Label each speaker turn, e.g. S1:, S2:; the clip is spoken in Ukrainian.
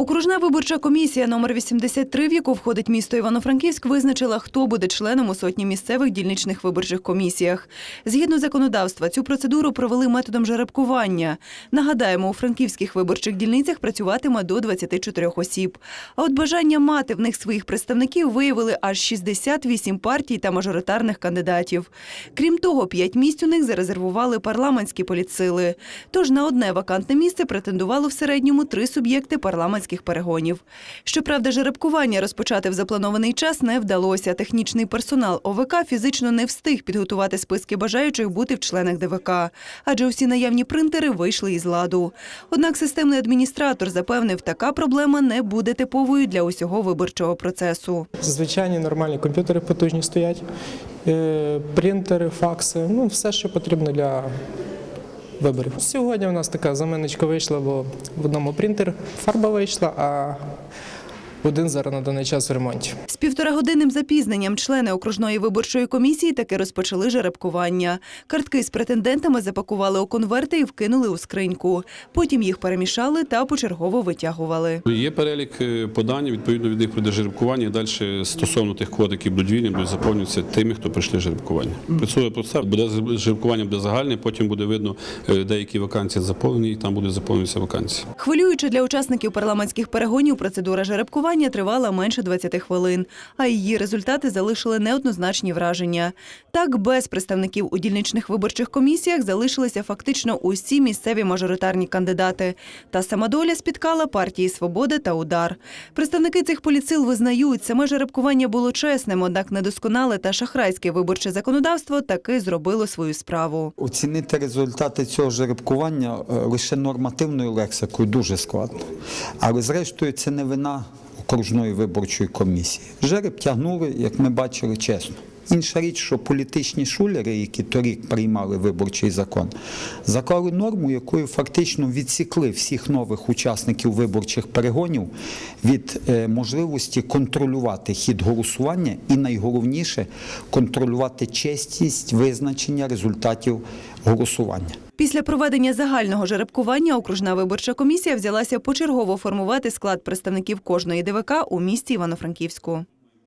S1: Окружна виборча комісія номер 83, в яку входить місто Івано-Франківськ, визначила, хто буде членом у сотні місцевих дільничних виборчих комісіях. Згідно законодавства, цю процедуру провели методом жеребкування. Нагадаємо, у франківських виборчих дільницях працюватиме до 24 осіб. А от бажання мати в них своїх представників виявили аж 68 партій та мажоритарних кандидатів. Крім того, п'ять місць у них зарезервували парламентські політсили. Тож на одне вакантне місце претендувало в середньому три суб'єкти парламентських перегонів. Щоправда, жеребкування розпочати в запланований час не вдалося. Технічний персонал ОВК фізично не встиг підготувати списки бажаючих бути в членах ДВК, адже усі наявні принтери вийшли із ладу. Однак системний адміністратор запевнив, така проблема не буде типовою для усього виборчого процесу.
S2: Звичайні нормальні комп'ютери потужні стоять, е, принтери, факси, ну все, що потрібно для виборів. Сьогодні у нас така заминочка вийшла, бо в одному принтер фарба вийшла, а один зараз на даний час в ремонті.
S1: З півторагодинним запізненням члени окружної виборчої комісії таки розпочали жеребкування. Картки з претендентами запакували у конверти і вкинули у скриньку. Потім їх перемішали та почергово витягували.
S3: Є перелік е, подань, відповідно від них пройде жеребкування. і Далі стосовно тих квот, які будуть вільні, будуть заповнюватися тими, хто прийшли жеребкування. Працює процес, буде жеребкування буде загальне, потім буде видно е, деякі вакансії заповнені, і там будуть заповнюватися вакансії.
S1: Хвилюючи для учасників парламентських перегонів, процедура жеребкування тривала менше 20 хвилин, а її результати залишили неоднозначні враження. Так, без представників у дільничних виборчих комісіях залишилися фактично усі місцеві мажоритарні кандидати. Та сама доля спіткала партії «Свобода» та «Удар». Представники цих поліцил визнають, саме жеребкування було чесним, однак недосконале та шахрайське виборче законодавство таки зробило свою справу.
S4: Оцінити результати цього жеребкування е, лише нормативною лексикою дуже складно. Але зрештою це не вина окружної виборчої комісії. Жереб тягнули, як ми бачили, чесно. Інша річ, що політичні шулери, які торік приймали виборчий закон, заклали норму, якою фактично відсікли всіх нових учасників виборчих перегонів від е, можливості контролювати хід голосування і найголовніше контролювати чесність визначення результатів голосування.
S1: Після проведення загального жеребкування окружна виборча комісія взялася почергово формувати склад представників кожної ДВК у місті Івано-Франківську.